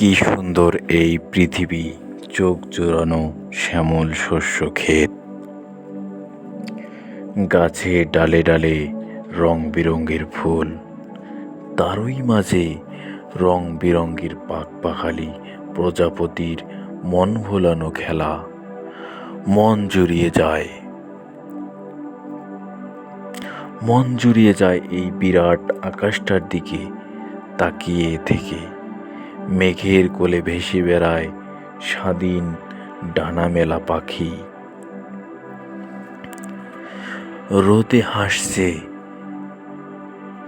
কি সুন্দর এই পৃথিবী, চোখ জোড়ানো শ্যামল শস্য ক্ষেত। গাছে ডালে ডালে রং বেরঙের ফুল, তারই মাঝে রং বেরঙের পাক পাখালি প্রজাপতির মন ভোলানো খেলা, মন জুড়িয়ে যায়। মন জুড়িয়ে যায় এই বিরাট আকাশটার দিকে তাকিয়ে থেকে। মেঘের কোলে ভেসে বেড়ায় স্বাধীন ডানা মেলা পাখি। রোদে হাসছে,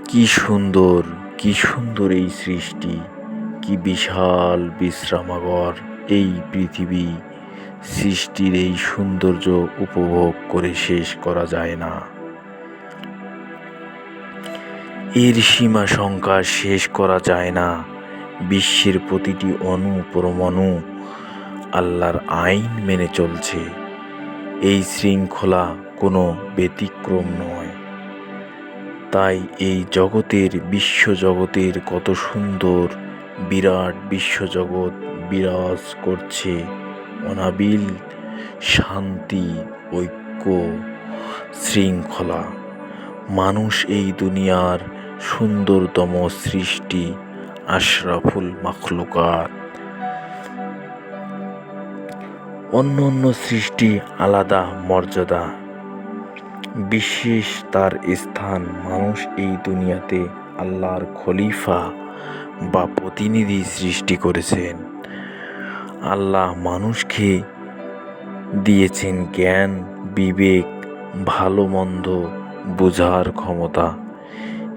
কি সুন্দর কি সুন্দর এই সৃষ্টি, কি বিশাল বিশ্রামাগর এই পৃথিবী। সৃষ্টির এই সৌন্দর্য উপভোগ করে শেষ করা যায় না। এর সীমা সংখ্যা শেষ করা যায় না। বিশ্বের প্রতিটি অণু পরমাণু আল্লাহর আইন মেনে চলছে। এই শৃঙ্খলা কোনো ব্যতিক্রম নয়। তাই এই জগতের বিশ্বজগতের কত সুন্দর, বিরাট বিশ্বজগৎ বিরাজ করছে অনাবিল শান্তি, ঐক্য, শৃঙ্খলা। মানুষ এই দুনিয়ার সুন্দরতম সৃষ্টি আশরাফুল মাখলুকাত। অন্য অন্য সৃষ্টি আলাদা মর্যাদা। বিশেষ তার স্থান মানুষ এই দুনিয়াতে আল্লাহর খলিফা বা প্রতিনিধি সৃষ্টি করেছেন। আল্লাহ মানুষকে দিয়েছেন জ্ঞান, বিবেক, ভালো মন্দ বোঝার ক্ষমতা।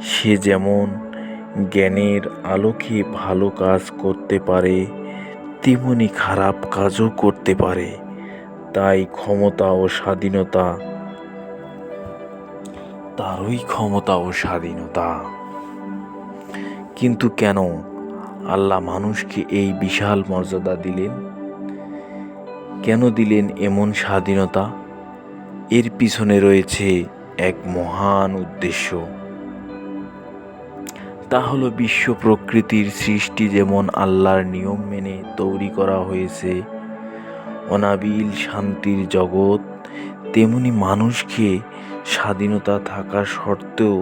সে যেমন জ্ঞানের আলোকে ভালো কাজ করতে পারে, তেমনি খারাপ কাজও করতে পারে। তাই ক্ষমতা ও স্বাধীনতা তারই ক্ষমতা ও স্বাধীনতা। কিন্তু কেন আল্লাহ মানুষকে এই বিশাল মর্যাদা দিলেন? কেন দিলেন এমন স্বাধীনতা? এর পিছনে রয়েছে এক মহান উদ্দেশ্য। তা হলো বিশ্ব প্রকৃতির সৃষ্টি যেমন আল্লাহর নিয়ম মেনে তৈরি করা হয়েছে। অনাবিল শান্তির জগৎ তেমনি মানুষকে স্বাধীনতা থাকা সত্ত্বেও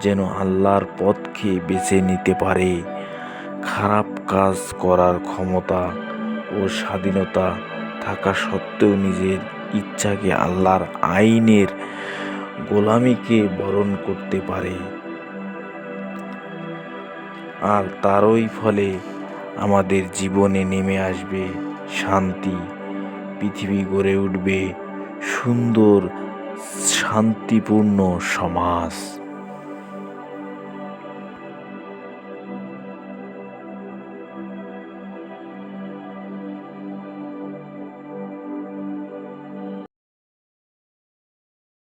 যেন আল্লাহর পথকে বেছে নিতে পারে। খারাপ কাজ করার ক্ষমতা ও স্বাধীনতা থাকা সত্ত্বেও নিজের ইচ্ছাকে আল্লাহর আইনের গোলামিকে বরণ করতে পারে। আর তারই ফলে আমাদের জীবনে নেমে আসবে শান্তি। পৃথিবী গড়ে উঠবে সুন্দর শান্তিপূর্ণ সমাজ।